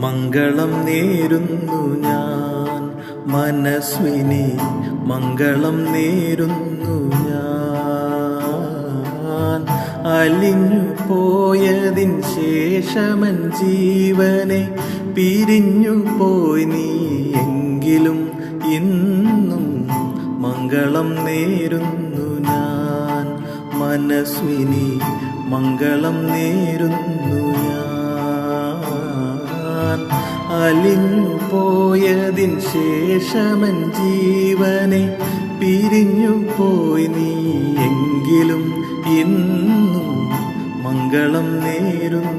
മംഗളം നേരുന്നു ഞാൻ. മനസ്വിനി മംഗളം നേരുന്നു ഞാൻ. അലിഞ്ഞു പോയതിൻ ശേഷമൻ ജീവനെ പിരിഞ്ഞു പോയി നീ എങ്കിലും ഇന്നും മംഗളം നേരുന്നു ഞാൻ. മനസ്വിനി മംഗളം നേരുന്നു അലിഞ്ഞു പോയതിൻ ശേഷമൻ ജീവനെ പിരിഞ്ഞു പോയി നീ എങ്കിലും ഇന്നും മംഗളം നേരുന്നു